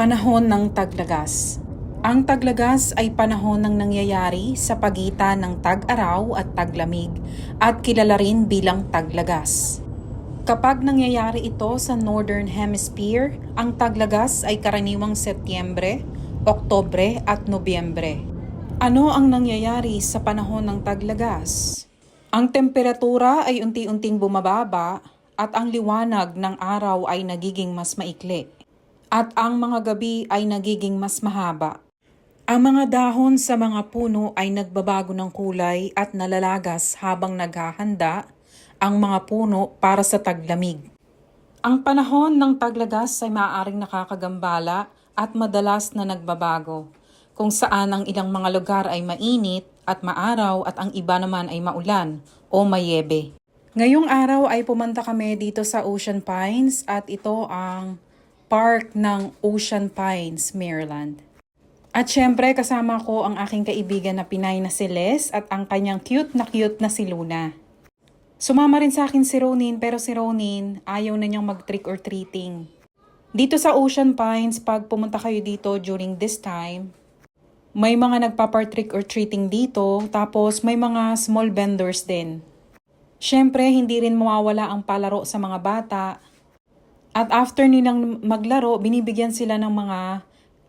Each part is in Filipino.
Panahon ng taglagas. Ang taglagas ay panahon ng nangyayari sa pagitan ng tag-araw at taglamig at kilala rin bilang taglagas. Kapag nangyayari ito sa Northern Hemisphere, ang taglagas ay karaniwang Setyembre, Oktobre at Nobyembre. Ano ang nangyayari sa panahon ng taglagas? Ang temperatura ay unti-unting bumababa at ang liwanag ng araw ay nagiging mas maikli. At ang mga gabi ay nagiging mas mahaba. Ang mga dahon sa mga puno ay nagbabago ng kulay at nalalagas habang naghahanda ang mga puno para sa taglamig. Ang panahon ng taglagas ay maaaring nakakagambala at madalas na nagbabago, kung saan ang ilang mga lugar ay mainit at maaraw at ang iba naman ay maulan o mayebe. Ngayong araw ay pumunta kami dito sa Ocean Pines at ito ang park ng Ocean Pines, Maryland. At syempre kasama ko ang aking kaibigan na Pinay na si Les at ang kanyang cute na cute na si Luna. Sumama rin sa akin si Ronin pero si Ronin ayaw na niyang mag-trick or treating. Dito sa Ocean Pines, pag pumunta kayo dito during this time, may mga nagpapar-trick or treating dito tapos may mga small vendors din. Syempre, hindi rin mawawala ang palaro sa mga bata. At after nilang maglaro, binibigyan sila ng mga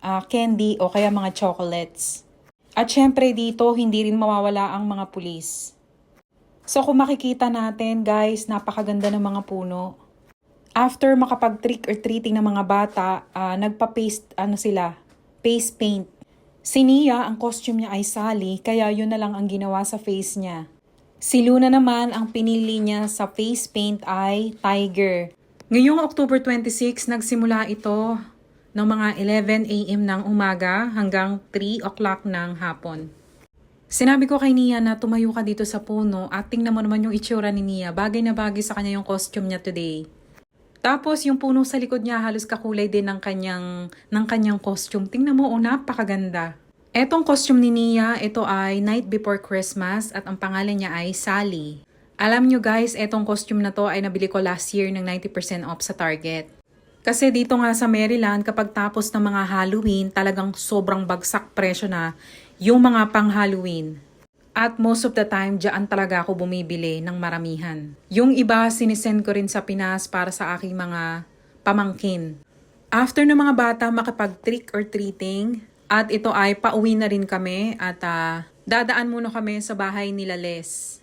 ah, candy o kaya mga chocolates. At syempre dito, hindi rin mawawala ang mga pulis. So kung makikita natin guys, napakaganda ng mga puno. After makapag-trick or treating ng mga bata, ah, nagpa-paste ano sila, face paint. Si Nia, ang costume niya ay Sally, kaya yun na lang ang ginawa sa face niya. Si Luna naman, ang pinili niya sa face paint ay Tiger. Ngayong October 26, nagsimula ito ng mga 11 a.m. ng umaga hanggang 3 o'clock ng hapon. Sinabi ko kay Nia na tumayo ka dito sa puno at tingnan mo naman yung itsura ni Nia. Bagay na bagay sa kanya yung costume niya today. Tapos yung puno sa likod niya halos kakulay din ng kanyang, ng kanyang costume. Tingnan mo, oh, napakaganda. Etong costume ni Nia, ito ay Night Before Christmas at ang pangalan niya ay Sally. Alam nyo guys, etong costume na to ay nabili ko last year ng 90% off sa Target. Kasi dito nga sa Maryland, kapag tapos ng mga Halloween, talagang sobrang bagsak presyo na yung mga pang Halloween. At most of the time, dyan talaga ako bumibili ng maramihan. Yung iba, sinisend ko rin sa Pinas para sa aking mga pamangkin. After ng mga bata makapag-trick or treating, at ito ay pauwi na rin kami at ah, dadaan muna kami sa bahay nila Les.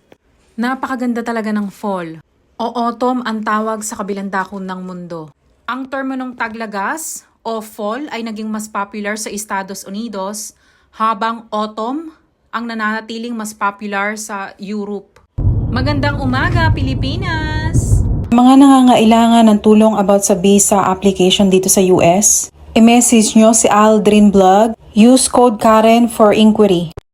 Napakaganda talaga ng fall. O autumn ang tawag sa kabilang dako ng mundo. Ang termo ng taglagas o fall ay naging mas popular sa Estados Unidos habang autumn ang nananatiling mas popular sa Europe. Magandang umaga, Pilipinas! Mga nangangailangan ng tulong about sa visa application dito sa US, i-message nyo si Aldrin Blog. Use code Karen for inquiry.